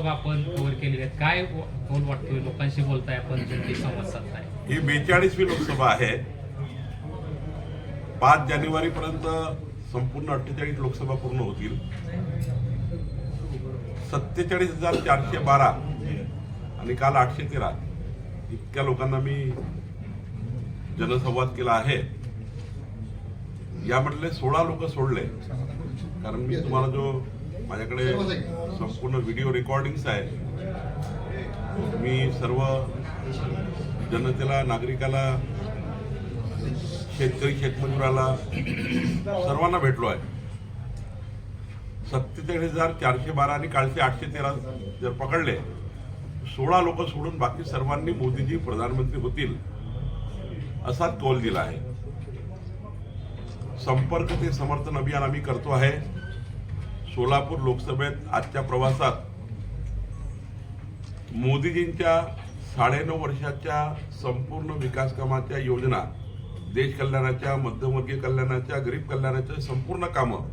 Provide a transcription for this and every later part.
सभा आपण कव्हर केली आहेत. काय कौल वाटतोय? लोकांशी बोलताय आपण जनतेशी संवाद साधताय. ही बेचाळीसवी लोकसभा आहे. पाच जानेवारी पर्यंत संपूर्ण अठ्ठेचाळीस लोकसभा पूर्ण होतील. सत्तेचाळीस हजार चारशे बारा आणि काल आठशे तेरा. इतक्या लोकांना मी जनसंवाद केला आहे. यामधले सोळा लोक सोडले. कारण मी तुम्हाला जो माझ्याकडे संपूर्ण व्हिडिओ रेकॉर्डिंग्स आहे मी सर्व जनतेला नागरिकाला शेतकरी शेतमजुराला सर्वांना भेटलो आहे. सत्तेचाळीस हजार चारशे बारा आणि कालचे आठशे तेरा जर पकडले सोळा लोक सोडून बाकी सर्वांनी मोदीजी प्रधानमंत्री होतील असाच कौल दिला आहे. संपर्क ते समर्थन अभियान आम्ही करतो आहे. सोलापूर लोकसभेत आजच्या प्रवासात मोदीजींच्या साडेनऊ वर्षाच्या संपूर्ण विकास कामाच्या योजना देश कल्याणाच्या मध्यमवर्गीय कल्याणाच्या गरीब कल्याणाच्या संपूर्ण कामं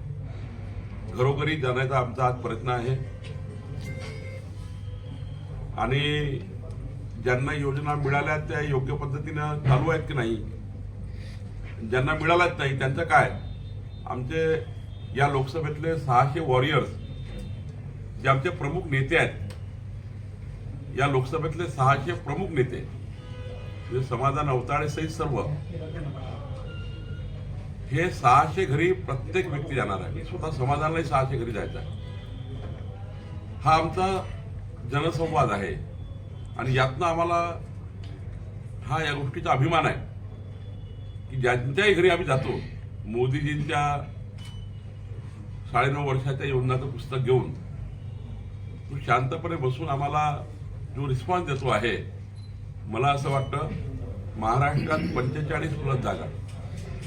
घरोघरी जाण्याचा आमचा आज प्रयत्न आहे. आणि ज्यांना योजना मिळाल्या त्या योग्य पद्धतीनं चालू आहेत की नाही? ज्यांना मिळाल्याच नाही त्यांचं काय? आमचे या लोकसभेतले सहाशे वॉरियर्स जे आमचे प्रमुख नेते आहेत या लोकसभेतले सहाशे प्रमुख नेते म्हणजे समाधान अवताळे सहित सर्व हे सहाशे घरी प्रत्येक व्यक्ती जाणार आहे. स्वतः समाधानलाही सहाशे घरी जायचं आहे. हा आमचा जनसंवाद आहे. आणि यातनं आम्हाला हा या गोष्टीचा अभिमान आहे की ज्यांच्याही घरी आम्ही जातो मोदीजींच्या साडेनऊ वर्षाच्या योजनाचं पुस्तक घेऊन तू शांतपणे बसून आम्हाला जो रिस्पॉन्स देतो आहे मला असं वाटतं महाराष्ट्रात पंचेचाळीस प्लस जागा.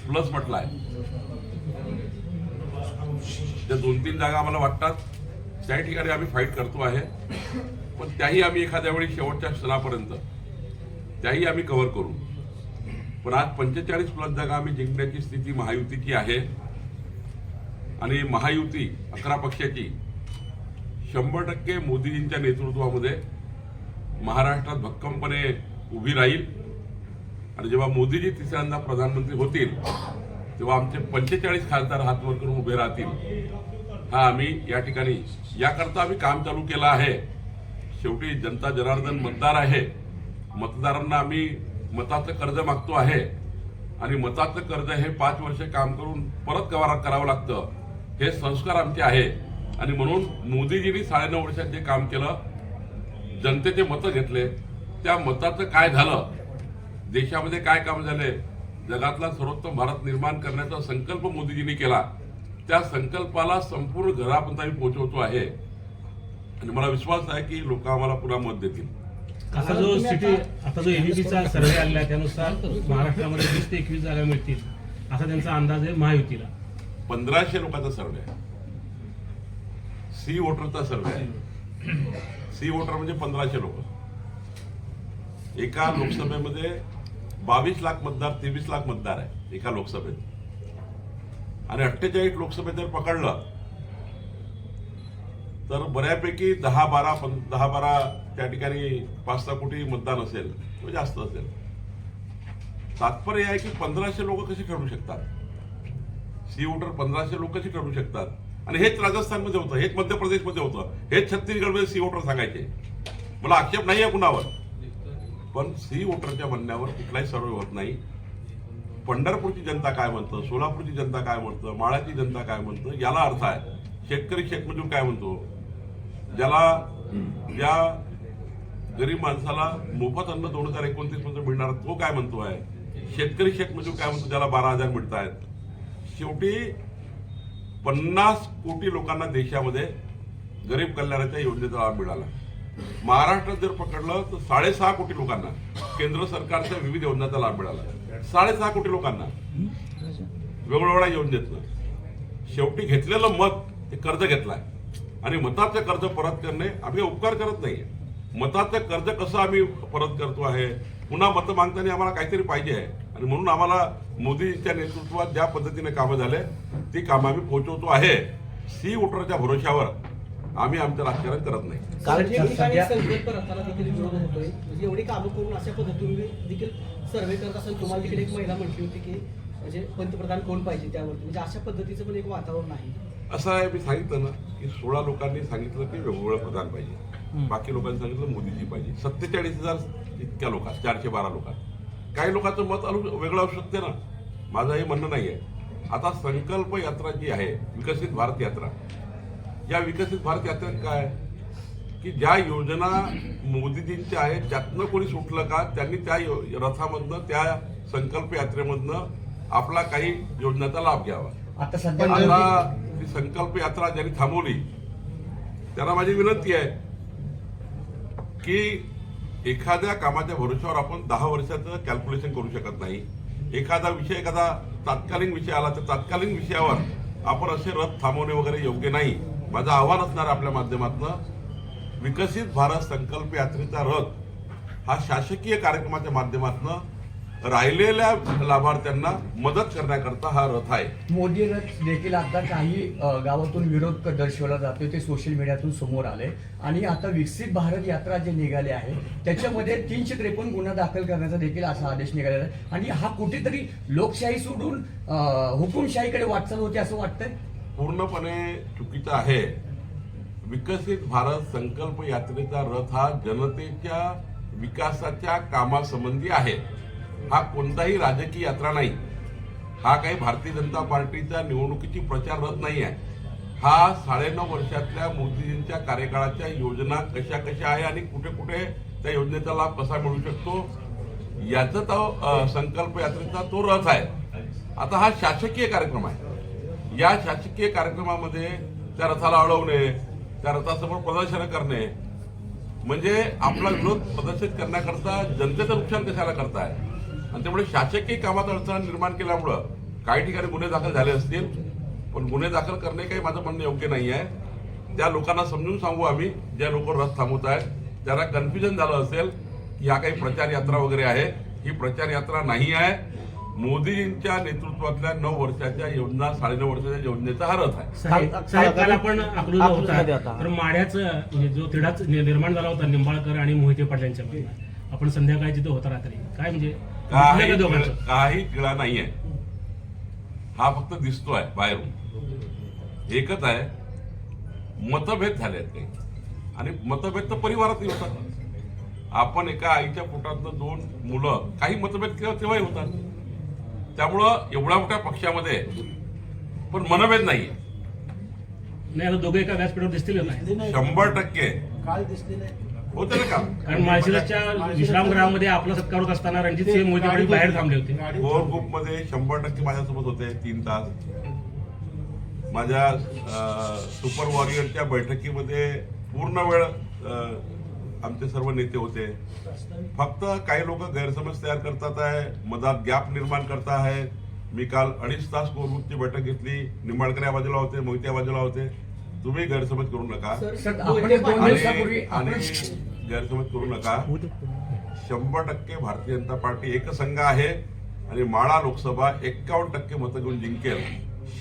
प्लस म्हटलं आहे त्या दोन तीन जागा आम्हाला वाटतात. त्या ठिकाणी आम्ही फाईट करतो आहे. पण त्याही आम्ही एखाद्या वेळी शेवटच्या क्षणापर्यंत त्याही आम्ही कव्हर करू. पण आज पंचेचाळीस प्लस जागा आम्ही जिंकण्याची स्थिती महायुतीची आहे. आणि महायुती अकरा पक्षाची शंभर टक्के मोदीजींच्या नेतृत्वामध्ये महाराष्ट्रात भक्कमपणे उभी राहील. आणि जेव्हा मोदीजी तिसऱ्यांदा प्रधानमंत्री होतील तेव्हा आमचे पंचेचाळीस खासदार हातवर करून उभे राहतील. हा आम्ही या ठिकाणी याकरता आम्ही काम चालू केलं आहे. शेवटी जनता जनार्दन मतदार आहे. मतदारांना आम्ही मताचं कर्ज मागतो आहे. आणि मताचं कर्ज हे पाच वर्ष काम करून परत कवारा करावं लागतं. हे संस्कार आमचे आहे. आणि म्हणून मोदीजींनी साडेनऊ वर्षात जे काम केलं जनतेचे मतं घेतले त्या मताचं काय झालं देशामध्ये काय काम झाले जगातला सर्वोत्तम भारत निर्माण करण्याचा संकल्प मोदीजींनी केला त्या संकल्पाला संपूर्ण घरापर्यंत आम्ही पोहोचवतो आहे. आणि मला विश्वास आहे की लोक आम्हाला पुन्हा मत देतील. आता जो सिटी आता जो एबीपीचा सर्व्हे आलेला आहे त्यानुसार महाराष्ट्रामध्ये वीस ते एकवीस जागा मिळतील. असा त्यांचा अंदाज आहे महायुतीला. पंधराशे लोकांचा सर्वे. आहे सी वोटरचा सर्वे. आहे सी वोटर म्हणजे पंधराशे लोक. एका लोकसभेमध्ये बावीस लाख मतदार तेवीस लाख मतदार आहे एका लोकसभेत. आणि अठ्ठेचाळीस लोकसभेत जर पकडलं तर बऱ्यापैकी दहा बारा पं- दहा बारा त्या ठिकाणी पाच सहा कोटी मतदान असेल किंवा जास्त असेल. तात्पर्य आहे की पंधराशे लोक कसे ठरू शकतात? सी वोटर पंधराशे लोकशी कसे ठरू शकतात. आणि हेच राजस्थानमध्ये होतं हेच मध्य प्रदेशमध्ये होतं. हेच छत्तीसगडमध्ये सी वोटर सांगायचे. मला आक्षेप नाही आहे कुणावर. पण सी वोटरच्या म्हणण्यावर कुठलाही सर्वे होत नाही. पंढरपूरची जनता काय म्हणतं सोलापूरची जनता काय म्हणतं माळाची जनता काय म्हणतं याला अर्थ आहे. शेतकरी शेतमजूर काय म्हणतो? ज्याला ज्या गरीब माणसाला मोफत अन्न दोन हजार एकोणतीसमध्ये मिळणार तो काय म्हणतो आहे शेतकरी शेतमजूर काय म्हणतो? ज्याला बारा हजार मिळत आहेत शेवटी पन्नास कोटी लोकांना देशामध्ये गरीब कल्याणाच्या योजनेचा लाभ मिळाला. महाराष्ट्रात जर पकडलं तर साडेसहा कोटी लोकांना केंद्र सरकारच्या विविध योजनांचा लाभ मिळाला. साडेसहा कोटी लोकांना. वेगवेगळ्या योजनेतलं शेवटी घेतलेलं मत ते कर्ज घेतलाय. आणि मताचं कर्ज परत करणे आम्ही उपकार करत नाही मताचं कर्ज कसं आम्ही परत करतो आहे? पुन्हा मतं मागताना आम्हाला काहीतरी पाहिजे आहे. आणि म्हणून आम्हाला मोदींच्या नेतृत्वात ज्या पद्धतीने कामं झाले ती कामं आम्ही पोहोचवतो आहे. सी वोटरच्या भरोशावर आम्ही आमचं राजकारण करत नाही. काल ठिकठिकाणी सध्या संकल्प रथाला देखील विरोध होतोय. म्हणजे एवढी कामं करून अशा पद्धतीने देखील सर्वे करत असेल तुम्हाला तिकडे एक महिला म्हटली होती की म्हणजे पंतप्रधान कोण पाहिजे त्यावरती? म्हणजे अशा पद्धतीचं पण एक वातावरण आहे. असं आहे मी सांगितलं ना की सोळा लोकांनी सांगितलं की वेगवेगळं प्रधान पाहिजे. बाकी लोकांनी सांगितलं मोदीजी पाहिजे. सत्तेचाळीस हजार इतक्या लोकात चारशे बारा लोकात काही लोकांचं मत अनु वेगळं असू शकते ना. माझं हे म्हणणं नाही आहे आता संकल्प यात्रा जी आहे विकसित भारत यात्रा. या विकसित भारत यात्रेत काय? की ज्या योजना मोदीजींच्या आहेत त्यातनं कोणी सुटलं का त्यांनी त्या रथामधनं त्या संकल्प यात्रेमधनं आपला काही योजनेचा लाभ घ्यावा. आता ती संकल्प यात्रा ज्यांनी थांबवली त्यांना माझी विनंती आहे की एखाद्या कामाच्या भरोश्यावर आपण दहा वर्षाचं कॅल्क्युलेशन करू शकत नाही. एखादा विषय एखादा तात्कालीन विषय आला तर तात्कालीन विषयावर आपण असे रथ थांबवणे वगैरे योग्य नाही. माझं आव्हान असणार आपल्या माध्यमातनं. विकसित भारत संकल्प यात्रेचा रथ हा शासकीय कार्यक्रमाच्या माध्यमातून राहिलेल्या लाभार्थ्यांना मदत करण्याकरता हा रथ आहे. मोदी रथ देखील आता काही गावातून विरोध दर्शवला जातोय ते सोशल मीडियातून समोर आले. आणि आता विकसित भारत यात्रा जे निघाले आहे त्याच्यामध्ये तीनशे त्रेपन्न गुन्हा दाखल करण्याचा देखील असा आदेश निघालेला आहे. आणि हा कुठेतरी लोकशाही सोडून हुकुमशाहीकडे वाटचाल होते असं वाटतंय? पूर्णपणे चुकीचं आहे. विकसित भारत संकल्प यात्रेचा रथ हा जनतेच्या विकासाच्या कामासंबंधी आहे. हा कोणताही राजकीय यात्रा नाही. हा काही भारतीय जनता पार्टीच्या निवडणुकीची प्रचार रथ नाही आहे हा साडेनऊ वर्षातल्या मोदीजींच्या कार्यकाळाच्या योजना कशा कशा आहे आणि कुठे कुठे त्या योजनेचा लाभ कसा मिळू शकतो याचा तो संकल्प यात्रेचा तो रथ आहे. आता हा शासकीय कार्यक्रम आहे. या शासकीय कार्यक्रमामध्ये त्या रथाला अडवणे त्या रथासमोर प्रदर्शन करणे म्हणजे आपला विरोध प्रदर्शित करण्याकरता जनतेचं नुकसान कशाला करताय? आणि त्यामुळे शासकीय कामात अडचण निर्माण केल्यामुळं काही ठिकाणी गुन्हे दाखल झाले असतील पण गुन्हे दाखल करणे काही माझं म्हणणं योग्य नाही आहे त्या लोकांना समजून सांगू आम्ही ज्या लोक रथ थांबवत आहेत त्यांना कन्फ्युजन झालं असेल की ह्या काही प्रचार यात्रा वगैरे आहे ही प्रचार यात्रा नाही आहे. मोदीजींच्या नेतृत्वातल्या नऊ वर्षाच्या योजना साडेनऊ वर्षाच्या योजनेचा हा रथ आहे. तर माड्याचं म्हणजे जो तिढाच निर्माण झाला होता निंबाळकर आणि मोहिते पाटलांच्या मध्ये आपण संध्याकाळी तिथे होता रात्री काय म्हणजे काही काही गिळा नाहीये. हा फक्त दिसतोय बाहेरून. एकच आहे मतभेद झाले आहेत काही. आणि मतभेद तर परिवारातही होतात. आपण एका आईच्या पोटातनं दोन मुलं काही मतभेद केलं तेव्हाही होतात. त्यामुळं एवढ्या मोठ्या पक्षामध्ये पण मनभेद नाहीये. नाही आता दोघे एका व्यासपीठावर दिसतील शंभर टक्के. काल दिसले नाही. होते ना का कारण माळशिरसच्या विश्रामगृहामध्ये आपला सत्कार होत असताना रणजित सिंह मोहिते बाहेर थांबले होते. कोर ग्रुपमध्ये शंभर टक्के माझ्यासोबत होते तीन तास. माझ्या सुपर वॉरियरच्या बैठकीमध्ये पूर्ण वेळ आमचे सर्व नेते होते. फक्त काही लोक गैरसमज तयार करतात आहे मधात गॅप निर्माण करत आहे. मी काल अडीच तास कोर ग्रुपची बैठक घेतली. निंबाळकर या बाजूला होते मोहिते या बाजूला होते. तुम्ही गैरसमज करू नका. आणि गैरसमज करू नका. शंभर टक्के भारतीय जनता पार्टी एकसंघ आहे आणि माळा लोकसभा एक्कावन्न टक्के मतं घेऊन जिंकेल.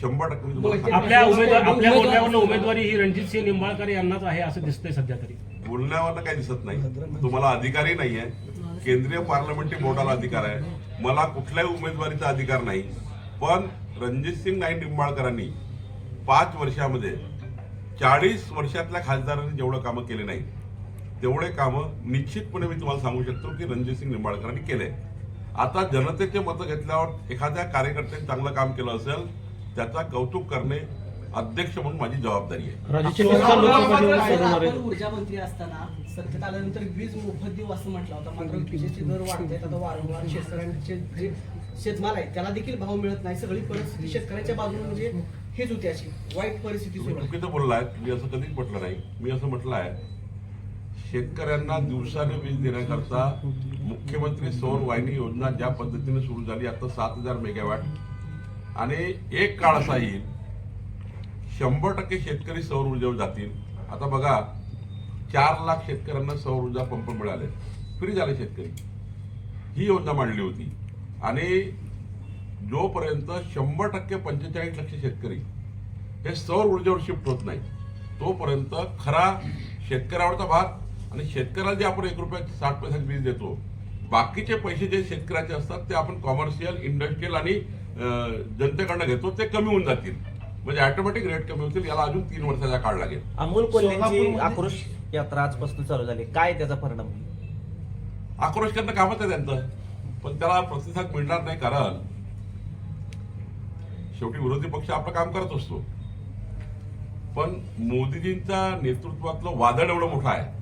शंभर टक्के. आपल्या उमेदवार आपल्या बोलण्यावरनं उमेदवारी ही रणजित सिंह निंबाळकर यांनाच आहे असं दिसतंय सध्या तरी. बोलण्यावर काही दिसत नाही. तुम्हाला अधिकारही नाही आहे केंद्रीय पार्लमेंटरी बोर्डाला अधिकार आहे. मला कुठल्याही उमेदवारीचा अधिकार नाही. पण रणजित सिंग नाईक निंबाळकरांनी पाच वर्षामध्ये चाळीस वर्षातल्या खासदारांनी जेवढं कामं केले नाही तेवढे कामं निश्चितपणे मी तुम्हाला सांगू शकतो की रणजित सिंग निंबाळकरांनी केले. आता जनतेचे मतं घेतल्यावर एखाद्या कार्यकर्त्याने चांगलं काम केलं असेल त्याचा कौतुक करणे अध्यक्ष म्हणून माझी जबाबदारी आहे. आपण ऊर्जा मंत्री असताना सत्तेत आल्यानंतर वीज मोफत देऊ असं म्हटलं होतं. मात्र विजेचे दर आता वारंवार शेतकऱ्यांचे जे शेतमाल आहे त्याला देखील भाव मिळत नाही. सगळी परिस्थिती शेतकऱ्यांच्या बाजूने म्हणजे हेच होती अशी वाईट परिस्थिती सुरू आहे चुकीचं बोललाय मी असं कधीच म्हटलं नाही. मी असं म्हटलं आहे शेतकऱ्यांना दिवसाने वीज देण्याकरता मुख्यमंत्री सौर वाहिनी योजना ज्या पद्धतीने सुरू झाली आता सात हजार मेगावॅट. आणि एक काळ असा येईल शंभर टक्के शेतकरी सौर ऊर्जेवर जातील. आता बघा चार लाख शेतकऱ्यांना सौर ऊर्जा पंप मिळाले. फ्री झाले शेतकरी. ही योजना मांडली होती. आणि जोपर्यंत शंभर टक्के पंचेचाळीस लक्ष शेतकरी हे सौर ऊर्जेवर शिफ्ट होत नाही तोपर्यंत खरा शेतकऱ्यावरचा भाग आणि शेतकऱ्याला जे आपण एक रुपया साठ पैशात वीज देतो बाकीचे पैसे जे शेतकऱ्याचे असतात ते आपण कॉमर्शियल इंडस्ट्रीयल आणि जनतेकडनं घेतो ते कमी होऊन जातील. म्हणजे ऑटोमॅटिक रेट कमी होतील याला अजून तीन वर्षाचा काळ लागेल. अमोल आक्रोश यात्रा आजपासून चालू झाली. काय त्याचा परिणाम होईल? आक्रोश करणं कामच आहे त्यांचं. पण त्याला प्रतिसाद मिळणार नाही कारण शेवटी विरोधी पक्ष आपलं काम करत असतो. पण मोदीजींच्या नेतृत्वातलं वादळ एवढं मोठं आहे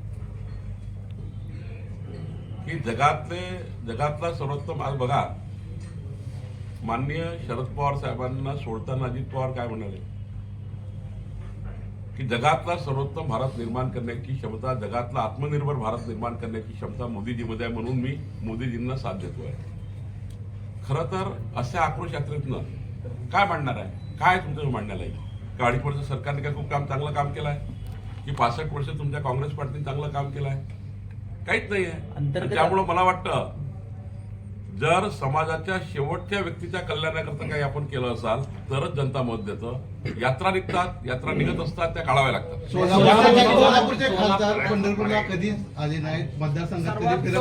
की जगातले जगातला सर्वोत्तम आज बघा. माननीय शरद पवार साहेबांना सोडताना अजित पवार काय म्हणाले? की जगातला सर्वोत्तम भारत निर्माण करण्याची क्षमता जगातला आत्मनिर्भर भारत निर्माण करण्याची क्षमता मोदीजीमध्ये आहे म्हणून मी मोदीजींना साथ देतो आहे खरं तर अशा आक्रोश यात्रेतनं काय मांडणार आहे? काय तुमचं मांडण्याला येईल का अडीच वर्ष सरकारने काय खूप काम चांगलं काम केलं आहे? की पासष्ट वर्ष तुमच्या काँग्रेस पार्टीने चांगलं काम केलं आहे? काहीच नाही आहे. त्यामुळं मला वाटतं जर समाजाच्या शेवटच्या व्यक्तीच्या कल्याणाकरता काही आपण केलं असाल तरच जनता मत देतं. यात्रा निघतात यात्रा निघत असतात त्या काढाव्या लागतात. सोलापूरचे सोलापूरचे खासदार पंढरपूरला कधीच आले नाहीत. मतदारसंघात कधी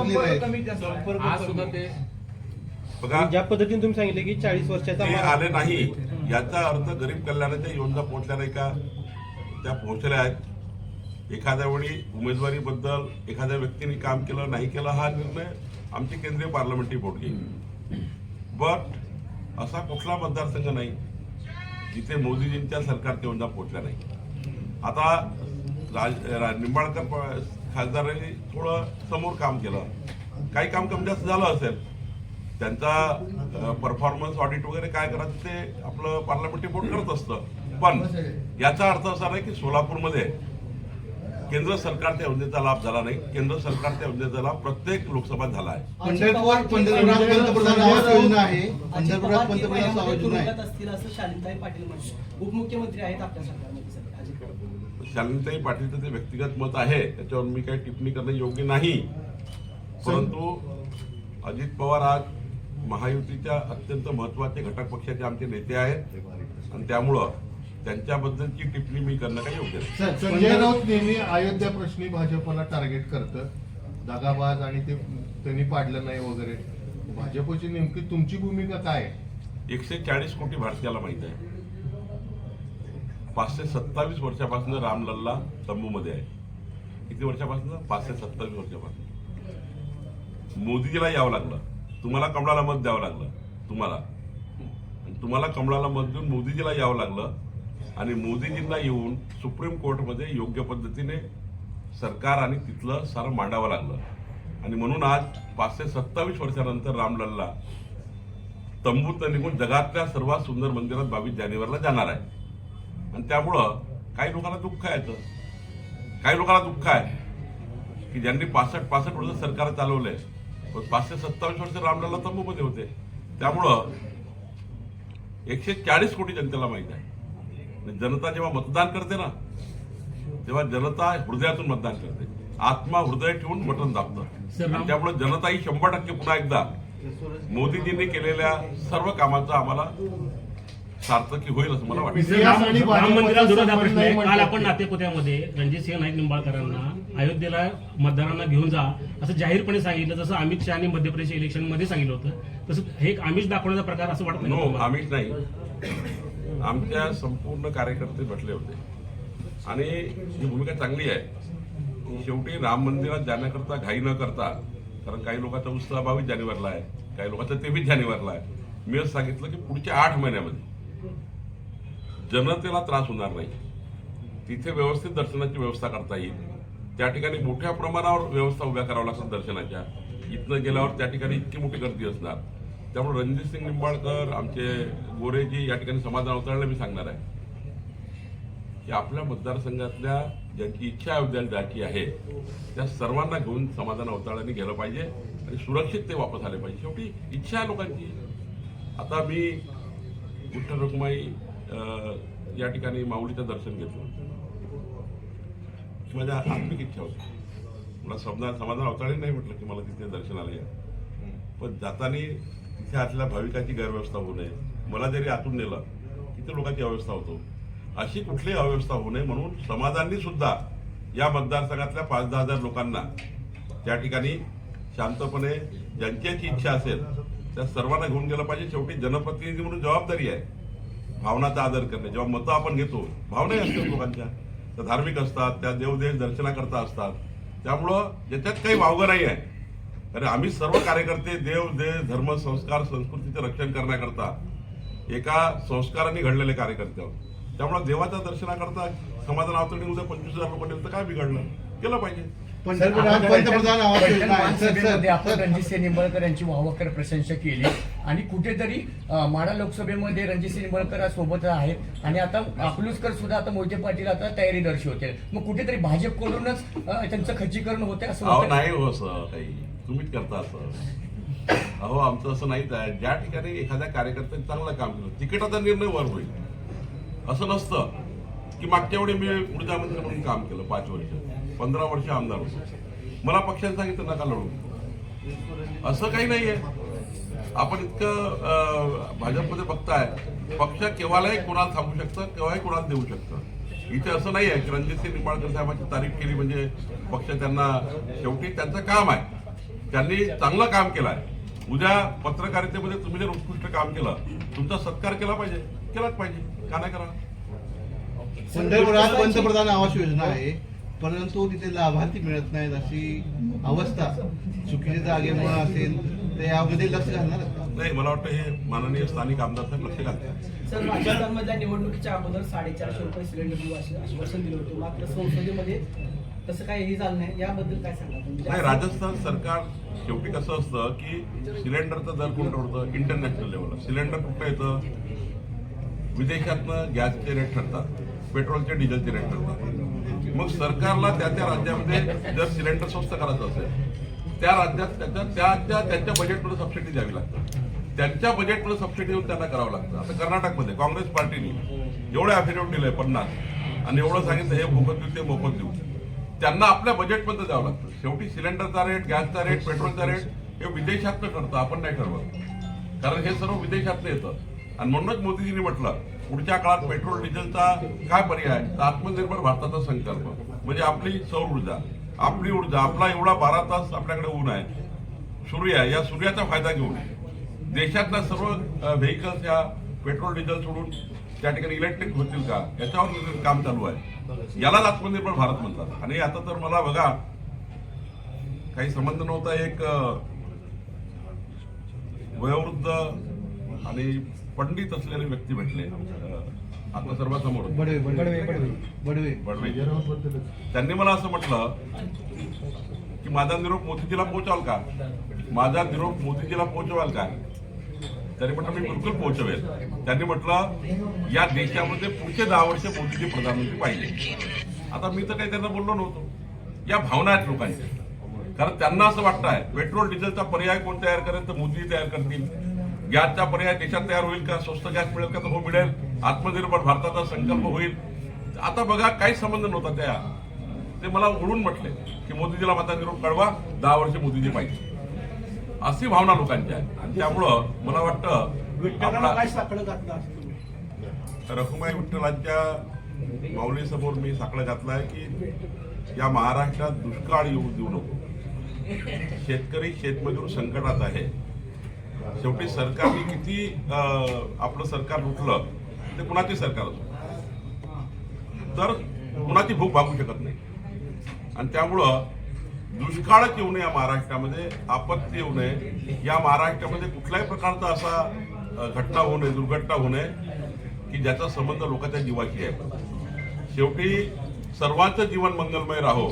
बघा. ज्या पद्धतीने तुम्ही सांगितलं की चाळीस वर्षाचा ते आले नाही. याचा अर्थ गरीब कल्याणाच्या योजना पोहोचल्या नाही का? त्या पोहोचल्या आहेत. एखाद्या वेळी उमेदवारीबद्दल एखाद्या व्यक्तीने काम केलं नाही केलं हा निर्णय आमची केंद्रीय पार्लमेंटरी बोर्ड घेईल बट असा कुठला मतदारसंघ नाही जिथे मोदीजींच्या सरकारच्या योजना पोहोचल्या नाही. आता राज निंबाळकर खासदारांनी थोडं समोर काम केलं. काही काम कमी जास्त झालं असेल त्यांचा परफॉर्मन्स ऑडिट वगैरे काय करायचं ते आपलं पार्लमेंटरी बोर्ड करत असतं. पण याचा अर्थ असा नाही की सोलापूरमध्ये केंद्र सरकारच्या योजनेचा लाभ झाला नाही. केंद्र सरकारच्या योजनेचा लाभ प्रत्येक लोकसभात झाला आहे. पंढरपूर पंढरपुरात पंतप्रधान आवास योजना आहे. अजित पंढरपुरात पवार तीन पंतप्रधान महिन्यामध्ये आवास योजना तुरुंगात आहे असतील असं शालिनताई पाटील म्हणतात. उपमुख्यमंत्री आहेत आपल्या सरकारमध्ये सध्या अजित पवार. शालिनीताई पाटीलचं ते व्यक्तिगत मत आहे. त्याच्यावर मी काही टिप्पणी करणं योग्य नाही. परंतु अजित पवार आज महायुतीच्या अत्यंत महत्त्वाचे घटक पक्षाचे आमचे नेते आहेत. आणि त्यामुळं त्यांच्याबद्दलची टिप्पणी मी करणं काही योग्य नाही. संजय राऊत नेहमी अयोध्या प्रश्नी भाजपला टार्गेट करतं. दगाबाज आणि ते त्यांनी पाडलं नाही वगैरे. भाजपची नेमकी तुमची भूमिका काय आहे? एकशे चाळीस कोटी भारतीयाला माहीत आहे. पाचशे सत्तावीस वर्षापासून रामलल्ला तंबूमध्ये आहे. किती वर्षापासून? पाचशे सत्तावीस वर्षापासून. मोदीजीला यावं लागलं. तुम्हाला कमळाला मत द्यावं लागलं. तुम्हाला. आणि तुम्हाला कमळाला मत देऊन मोदीजीला यावं लागलं. आणि मोदीजींना येऊन सुप्रीम कोर्टमध्ये योग्य पद्धतीने सरकार आणि तिथलं सारं मांडावं लागलं. आणि म्हणून आज पाचशे सत्तावीस वर्षानंतर रामलल्ला तंबूत निघून जगातल्या सर्वात सुंदर मंदिरात बावीस जानेवारीला जाणार आहे. आणि त्यामुळं काही लोकांना दुःख आहे तर. काही लोकांना दुःख आहे की ज्यांनी पासष्ट पासष्ट वर्ष सरकार चालवलं आहे पण पाचशे सत्तावीस वर्ष रामलल्ला तंबूमध्ये होते. त्यामुळं एकशे चाळीस कोटी जनतेला माहीत आहे. जनता जेव्हा मतदान करते ना तेव्हा जनता हृदयातून मतदान करते. आत्मा हृदय ठेवून बटन दाबतं. त्यामुळे जनता ही शंभर टक्के पुन्हा एकदा मोदीजींनी केलेल्या सर्व कामाचं आम्हाला सार्थकी होईल असं मला वाटतं. राम मंदिराला हा प्रश्न नाही आहे काल. आपण नातेपुत्यामध्ये रणजितसिंह नाईक निंबाळकरांना अयोध्येला मतदारांना घेऊन जा असं जाहीरपणे सांगितलं. जसं अमित शहानी मध्य प्रदेश इलेक्शनमध्ये सांगितलं होतं. तसं हे एक आमिष दाखवण्याचा प्रकार असं वाटत नाही नो? आम्हीच नाही. आमच्या संपूर्ण कार्यकर्ते भेटले होते. आणि ही भूमिका चांगली आहे. शेवटी राम मंदिरात जाण्याकरता घाई न करता कारण काही लोकांचा उत्साह बावीस जानेवारीला आहे काही लोकांचा तेवीस जानेवारीला आहे. मी असं सांगितलं की पुढच्या आठ महिन्यामध्ये जनतेला त्रास होणार नाही. तिथे व्यवस्थित दर्शनाची व्यवस्था करता येईल. त्या ठिकाणी मोठ्या प्रमाणावर व्यवस्था उभ्या कराव्या लागतात दर्शनाच्या. इथनं गेल्यावर त्या ठिकाणी इतकी मोठी गर्दी असणार. त्यामुळे रणजित सिंग निंबाळकर आमचे गोरेजी या ठिकाणी समाधान अवतरला मी सांगणार आहे. की आपल्या मतदारसंघातल्या ज्यांची इच्छा अयोध्याला जायची आहे त्या सर्वांना घेऊन समाधान अवताळाने गेलं पाहिजे आणि सुरक्षित ते वापस आले पाहिजे. शेवटी इच्छा आहे लोकांची. आता मी विठ्ठल रुक्माई या ठिकाणी माऊलीचं दर्शन घेतलं. माझ्या आत्मिक इच्छा होती. मला समाधान समाधान अवताळी नाही म्हटलं की मला तिथे दर्शनाला या. पण जाताना तिथे असलेल्या भाविकांची गैरव्यवस्था होऊ नये. मला जरी आतून नेलं तिथे लोकांची अव्यवस्था होतो? अशी कुठलीही अव्यवस्था होऊ नये म्हणून समाजांनी सुद्धा या मतदारसंघातल्या पाच दहा हजार लोकांना त्या ठिकाणी शांतपणे ज्यांची इच्छा असेल त्या सर्वांना घेऊन गेलं पाहिजे. शेवटी जनप्रतिनिधी म्हणून जबाबदारी आहे. भावनाचा आदर करणे. जेव्हा मतं आपण घेतो भावनाही असतात लोकांच्या. त्या धार्मिक असतात त्या देवदेश दर्शनाकरता असतात. त्यामुळं याच्यात काही वावगं नाही आहे. अरे आम्ही सर्व कार्यकर्ते देव देश धर्म संस्कार संस्कृतीचं रक्षण करण्याकरता एका संस्काराने घडलेले कार्यकर्ते आहोत. त्यामुळे देवाच्या दर्शनाकरता समाधान आवतणी उद्या पंचवीस हजार लोक तर काय बिघडलं केलं पाहिजे. पंतप्रधान पंतप्रधान आवास योजना आहे. सर, विधानसभेमध्ये आपण सर, रणजितसिंह निंबाळकर यांची वाहवाकर प्रशंसा केली. आणि कुठेतरी अं, माढा लोकसभेमध्ये रणजितसिंह निंबाळकर सोबत आहेत. आणि आता अकलूजकर सुद्धा आता मोहिते पाटील आता तयारी दर्शवते मग कुठेतरी भाजपकडूनच अं, त्यांचं खच्चीकरण होते असं अहो होतं नाही हो असं काही तुम्हीच करता असं अहो आमचं असं नाहीच आहे. ज्या ठिकाणी एखाद्या कार्यकर्त्याने चांगलं काम केलं तिकिटाचा निर्णय वर होईल. असं नसतं की मागच्या वेळी मी ऊर्जा मंत्री म्हणून काम केलं पाच वर्ष. पंधरा वर्ष आमदार होतो. मला पक्षाने सांगितलं नका लढू. असं काही नाहीये. आपण इतकं भाजपमध्ये बघताय पक्ष केव्हालाही कोणाला थांबू शकतं केव्हाही कोणाला देऊ शकतं. इथे असं नाही आहे की रणजितसिंह निंबाळकर साहेबांची तारीफ केली म्हणजे पक्ष त्यांना शेवटी त्यांचं काम आहे. त्यांनी चांगलं काम केलं आहे उद्या पत्रकारितेमध्ये तुम्ही जर उत्कृष्ट काम केलं तुमचा सत्कार केला पाहिजे. केलाच पाहिजे. का नाही करा? पंतप्रधान आवास योजना आहे. परंतु तिथे लाभार्थी मिळत नाहीत अशी अवस्था. चुकीच्या जागेमुळे असेल तर यामध्ये लक्ष घालणार? नाही मला वाटतं हे माननीय स्थानिक आमदार साहेब लक्ष घालतात सर राजस्थानमधल्या निवडणुकीच्या अगोदर साडेचारशे रुपये सिलेंडर आश्वासन दिलं होतं. मात्र संसदेमध्ये तसं काही झालं नाही. याबद्दल काय सांगा तुम्ही? नाही राजस्थान सरकार शेवटी कसं असतं की सिलेंडरचा दर कोण ठरवतं इंटरनॅशनल लेवलला सिलेंडर कुठं येतं? विदेशातनं गॅसचे रेट ठरतात. पेट्रोलचे डिझेलचे रेट ठरतात. मग सरकारला त्या त्या राज्यामध्ये जर सिलेंडर स्वस्त करायचं असेल त्या राज्यात त्याच्या त्या त्या त्यांच्या बजेटमध्ये सबसिडी द्यावी लागते. त्यांच्या बजेटमध्ये सबसिडी देऊन त्यांना करावं लागतं. आता कर्नाटकमध्ये काँग्रेस पार्टीने एवढं अफिडेव्हिट दिलंय पन्नास आणि एवढं सांगितलं हे मोफत देऊ ते मोफत देऊ. त्यांना आपल्या बजेटमध्ये जावं लागतं. शेवटी सिलेंडरचा रेट गॅसचा रेट पेट्रोलचा रेट हे विदेशातनं ठरतं. आपण नाही ठरवत. कारण हे सर्व विदेशातनं येतं. आणि म्हणूनच मोदीजींनी म्हटलं पुढच्या काळात पेट्रोल डिझेलचा काय पर्याय? तर आत्मनिर्भर भारताचा संकल्प. म्हणजे आपली सौर ऊर्जा आपली ऊर्जा आपला एवढा बारा तास आपल्याकडे ऊन आहे. सूर्य आहे या सूर्याचा फायदा घेऊन. देशातल्या सर्व व्हेकल्स या पेट्रोल डिझेल सोडून त्या ठिकाणी इलेक्ट्रिक होतील का? याच्यावर काम चालू आहे. यालाच आत्मनिर्भर भारत म्हणतात. आणि आता तर मला बघा काही संबंध नव्हता. एक वयोवृद्ध आणि पंडित असलेले व्यक्ती भेटले. आता सर्वांसमोर. बडवे बडवे. बडवे बडवे. त्यांनी मला असं म्हटलं की माझा निरोप मोदीजीला पोहोचाल का? माझा निरोप मोदीजीला पोहोचवाल का? तरी म्हटलं मी बिलकुल पोहोचवेल. त्यांनी म्हटलं या देशामध्ये पुढचे दहा वर्ष मोदीजी प्रधानमंत्री पाहिजे. आता मी तर काही त्यांना बोललो नव्हतो. या भावना आहेत लोकांच्या. कारण त्यांना असं वाटतं आहे पेट्रोल डिझेलचा पर्याय कोण तयार करेल तर मोदी तयार करतील. गॅसचा पर्याय देशात तयार होईल का? स्वस्त गॅस मिळेल का? तर हो मिळेल. आत्मनिर्भर भारताचा संकल्प होईल. आता बघा काही संबंध नव्हता त्या. ते मला उडून म्हटले की मोदीजीला माझा निरोप कळवा दहा वर्ष मोदीजी पाहिजे. अशी भावना लोकांची आहे. आणि त्यामुळं मला वाटतं रखुमाई विठ्ठलांच्या माऊलीसमोर मी साकडं घातलाय की या महाराष्ट्रात दुष्काळ येऊ देऊ नको. शेतकरी शेतमजूर संकटात आहे. शेवटी सरकारने किती आपलं सरकार लुटलं ते कुणाचे सरकार असो. तर कुणाची भूक भागू शकत नाही. आणि त्यामुळं दुष्काळच येऊ नये या महाराष्ट्रामध्ये आपत्ती येऊ नये. या महाराष्ट्रामध्ये कुठल्याही प्रकारचा असा घटना होऊ नये दुर्घटना होऊ नये की ज्याचा संबंध लोकांच्या जीवाशी आहे. शेवटी सर्वांचं जीवन मंगलमय राहो.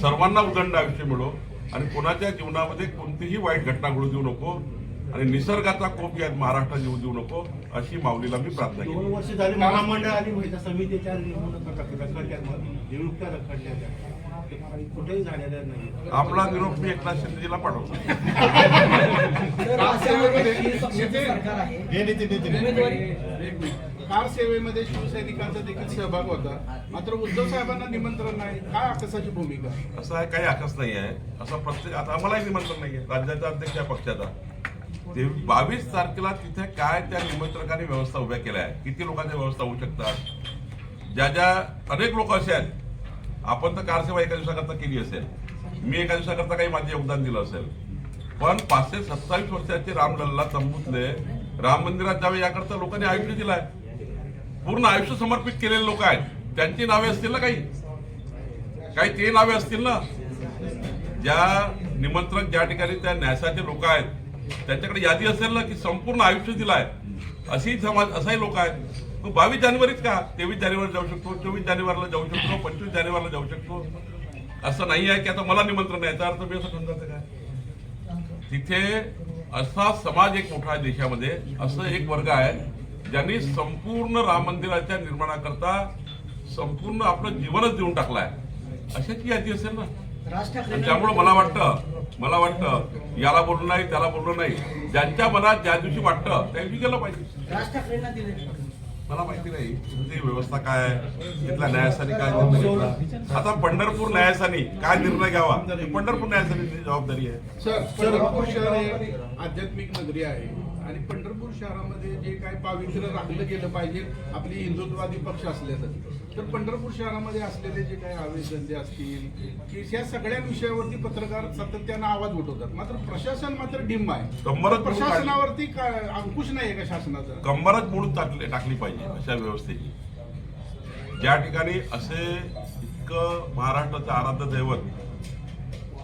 सर्वांना उदंड आयुष्य मिळो. आणि कोणाच्या जीवनामध्ये कोणतीही वाईट घटना घडू देऊ नको आणि निसर्गाचा कोप या महाराष्ट्रात येऊ देऊ नको अशी माऊलीला मी प्रार्थना केली. दोन वर्ष झाली महामंडळ आणि महिला समितीच्या निवडणुका कुठेही झालेल्या नाही. आपला निरोप मी एकनाथ शिंदेजीला पाठवतो. कार सेवेमध्ये शिवसैनिकांचा देखील सहभाग होता. मात्र उद्धव साहेबांना निमंत्रण नाही. काय आकसाची भूमिका? असं काही आकस नाही आहे. असं प्रत्येक आता आम्हालाही निमंत्रण नाही आहे. राज्याचा अध्यक्ष आहे पक्षाचा. ते बावीस तारखेला तिथे काय त्या निमंत्रकांनी व्यवस्था उभ्या केल्या आहे किती लोकांच्या व्यवस्था होऊ शकतात? ज्या ज्या अनेक लोक असे आहेत आपण तर कारसेवा एका दिवसाकरता केली असेल. मी एका दिवसाकरता काही माझं योगदान दिलं असेल. पण पाचशे सत्तावीस वर्षाचे रामलल्ला तंबूतले राम मंदिरात जावे याकरता लोकांनी आयुष्य दिलाय. पूर्ण आयुष्य समर्पित केलेले लोक आहेत. त्यांची नावे असतील ना काही? काही ते नावे असतील ना? ज्या निमंत्रक ज्या ठिकाणी त्या न्यासाचे लोक आहेत त्यांच्याकडे यादी असेल ना की संपूर्ण आयुष्य दिलाय अशी समाज असाही लोक आहेत. मग बावीस जानेवारीच का? तेवीस जानेवारी जाऊ शकतो चोवीस जानेवारीला जाऊ शकतो पंचवीस जानेवारीला जाऊ शकतो. असं नाही आहे की आता मला निमंत्रण आहे. याचा अर्थ मी असं समजायचं काय तिथे असा समाज एक मोठा आहे देशामध्ये. असं एक वर्ग आहे. ज्यांनी संपूर्ण राम मंदिराच्या निर्माणाकरता संपूर्ण आपलं जीवनच देऊन टाकलाय. अशाची यादी असेल ना? त्यामुळे मला वाटतं मला वाटतं याला बोललं नाही त्याला बोललं नाही. ज्यांच्या मनात ज्या दिवशी वाटतं त्या दिवशी गेलं पाहिजे मला माहिती नाही तुमची व्यवस्था काय आहे तिथल्या न्यायास्थानी काय निर्णय घेतला? आता पंढरपूर न्यायास्थानी काय निर्णय घ्यावा? ही पंढरपूर न्यायास्थानीची जबाबदारी आहे. सर पंढरपूर शहर आध्यात्मिक नगरी आहे आणि पंढरपूर शहरामध्ये जे काय पावित्र्य राखलं गेलं पाहिजे आपली हिंदुत्ववादी पक्ष असल्यासाठी तर पंढरपूर शहरामध्ये असलेले जे काही आवेश धंदे असतील की या सगळ्या विषयावरती पत्रकार सातत्यानं आवाज उठवतात. मात्र प्रशासन मात्र डिंब आहे. कंबरच मोडून प्रशासनावरती अंकुश नाही का शासनाचा? कंबरच मोडून टाकले टाकली पाहिजे अशा व्यवस्थेची. ज्या ठिकाणी असे इतकं महाराष्ट्राचं आराध्य दैवत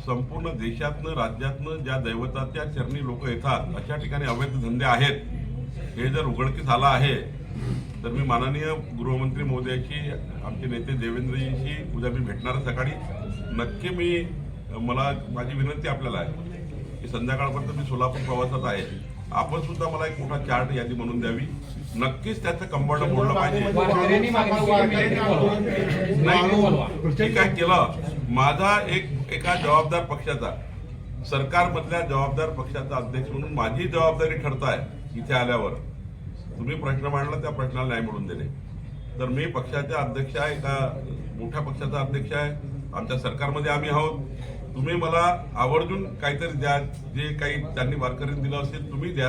संपूर्ण देशातनं राज्यातनं ज्या दैवताच्या चरणी लोक येतात अशा ठिकाणी अवैध धंदे आहेत. हे जर उघडकीस आलं आहे तर मी माननीय गृहमंत्री महोदयाशी आमचे नेते देवेंद्रजीशी उद्या मी भेटणार आहे सकाळी. नक्की मी मला माझी विनंती आपल्याला आहे की संध्याकाळपर्यंत मी सोलापूर प्रवासात आहे. आपण सुद्धा मला एक मोठा चार्ट यादी म्हणून द्यावी. नक्कीच त्याचं कंबर्ड बोललं पाहिजे. नाही ठीक काय केलं माझा एक एका जबाबदार पक्षाचा सरकारमधल्या जबाबदार पक्षाचा अध्यक्ष म्हणून माझी जबाबदारी ठरत आहे इथे आल्यावर. तुम्ही प्रश्न मांडला त्या प्रश्नाला न्याय मिळून देणे तर मी पक्षाचा अध्यक्ष आहे एका मोठ्या पक्षाचा अध्यक्ष आहे. आमच्या सरकारमध्ये आम्ही आहोत. तुम्ही मला आवर्जून काहीतरी द्या. जे काही त्यांनी वारकऱ्यांनी दिलं असेल तुम्ही द्या.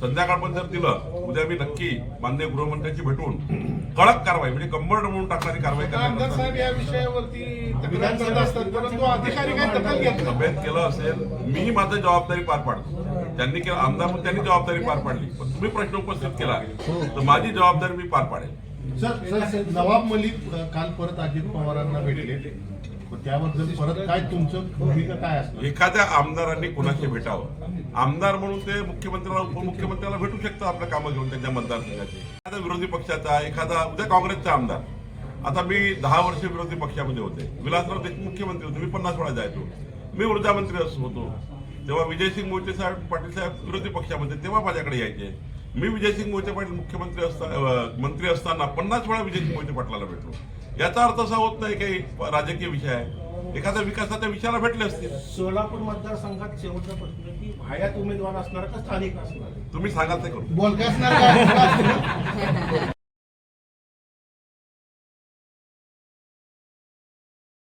संध्याकाळपर्यंत जर दिलं उद्या मी नक्की मान्य गृहमंत्र्यांशी भेटून कडक कारवाई म्हणजे कंबरड म्हणून टाकणारी कारवाई आमदार साहेब करण्यात या विषयावरती तक्रार करत असतात परंतु अधिकारी काय दखल घेत नाही. तब्येत केलं असेल मीही माझं जबाबदारी पार पाडतो. त्यांनी केलं आमदार म्हणून त्यांनी जबाबदारी पार पाडली. पण तुम्ही प्रश्न उपस्थित केला तर माझी जबाबदारी मी पार पाडेल. सर नवाब मलिक काल परत अजित पवारांना भेटले. त्याबद्दल परत काय तुमचं भूमिका काय एखाद्या आमदारांनी कोणाशी भेटावं? आमदार म्हणून ते मुख्यमंत्र्याला उपमुख्यमंत्र्याला भेटू शकतं आपलं कामं घेऊन त्यांच्या मतदारसंघाचे एखादा विरोधी पक्षाचा एखादा उद्या काँग्रेसचा आमदार. आता मी दहा वर्ष विरोधी पक्षामध्ये होते. विलासराव देशमुख मुख्यमंत्री होते मी पन्नास वेळा जायचो. मी ऊर्जा मंत्री असं होतो. तेव्हा विजयसिंग मोहिते साहेब पाटील साहेब विरोधी पक्षामध्ये तेव्हा माझ्याकडे यायचे. मी विजयसिंग मोहिते पाटील मुख्यमंत्री असता मंत्री असताना पन्नास वेळा विजयसिंग मोहिते पाटलाला भेटलो. याचा अर्थ असा होत नाही काही राजकीय विषय आहे. एखाद्या विकासाच्या विषयाला भेटले असतील. सोलापूर मतदारसंघात शेवटचा प्रश्न की हयात उमेदवार असणार का स्थानिक असणार? तुम्ही सांगाल ते करू बोलका असणार